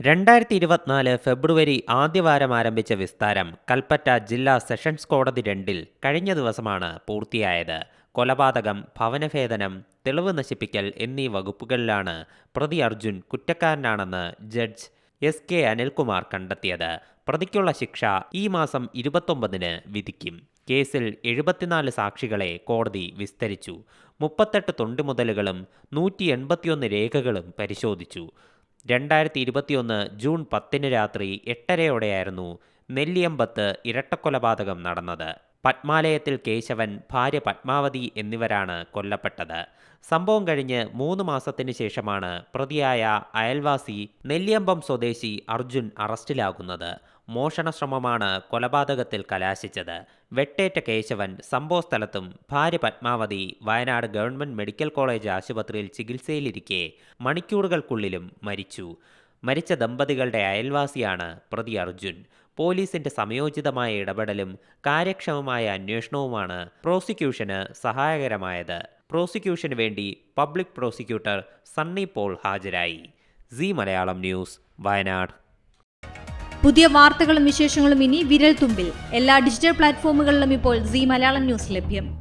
രണ്ടായിരത്തി ഇരുപത്തിനാല് ഫെബ്രുവരി ആദ്യവാരം ആരംഭിച്ച വിസ്താരം കൽപ്പറ്റ ജില്ലാ സെഷൻസ് കോടതി രണ്ടിൽ കഴിഞ്ഞ ദിവസമാണ് പൂർത്തിയായത്. കൊലപാതകം ഭവനഭേദനം തെളിവ് നശിപ്പിക്കൽ എന്നീ വകുപ്പുകളിലാണ് പ്രതി അർജുൻ കുറ്റക്കാരനാണെന്ന് ജഡ്ജ് എസ് കെ അനിൽകുമാർ കണ്ടെത്തിയത്. പ്രതിക്കുള്ള ശിക്ഷ ഈ മാസം ഇരുപത്തൊമ്പതിന് വിധിക്കും. കേസിൽ എഴുപത്തിനാല് സാക്ഷികളെ കോടതി വിസ്തരിച്ചു. മുപ്പത്തെട്ട് തൊണ്ടിമുതലുകളും നൂറ്റി എൺപത്തിയൊന്ന് രേഖകളും പരിശോധിച്ചു. രണ്ടായിരത്തി ഇരുപത്തിയൊന്ന് ജൂൺ പത്തിന് രാത്രി എട്ടരയോടെയായിരുന്നു നെല്ലിയമ്പത്ത് ഇരട്ടക്കൊലപാതകം നടന്നത്. പത്മാലയത്തിൽ കേശവൻ ഭാര്യ പത്മാവതി എന്നിവരാണ് കൊല്ലപ്പെട്ടത്. സംഭവം കഴിഞ്ഞ് മൂന്ന് മാസത്തിന് ശേഷമാണ് പ്രതിയായ അയൽവാസി നെല്ലിയമ്പം സ്വദേശി അർജുൻ അറസ്റ്റിലാകുന്നത്. മോഷണശ്രമമാണ് കൊലപാതകത്തിൽ കലാശിച്ചത്. വെട്ടേറ്റ കേശവൻ സംഭവസ്ഥലത്തും ഭാര്യ Padmavathi Wayanad government medical college ആശുപത്രിയിൽ ചികിത്സയിലിരിക്കെ മണിക്കൂറുകൾക്കുള്ളിലും മരിച്ചു. മരിച്ച ദമ്പതികളുടെ അയൽവാസിയാണ് പ്രതി അർജുൻ. പോലീസിന്റെ സമയോചിതമായ ഇടപെടലും കാര്യക്ഷമമായ അന്വേഷണവുമാണ് പ്രോസിക്യൂഷന് സഹായകരമായത്. പ്രോസിക്യൂഷന് വേണ്ടി പബ്ലിക് പ്രോസിക്യൂട്ടർ സണ്ണി പോൾ ഹാജരായി. C Malayalam news Wayanad. പുതിയ വാർത്തകളും വിശേഷങ്ങളും ഇനി വിരൽ തുമ്പിൽ എല്ലാ ഡിജിറ്റൽ പ്ലാറ്റ്ഫോമുകളിലും ഇപ്പോൾ സി മലയാളം ന്യൂസ് ലഭ്യം.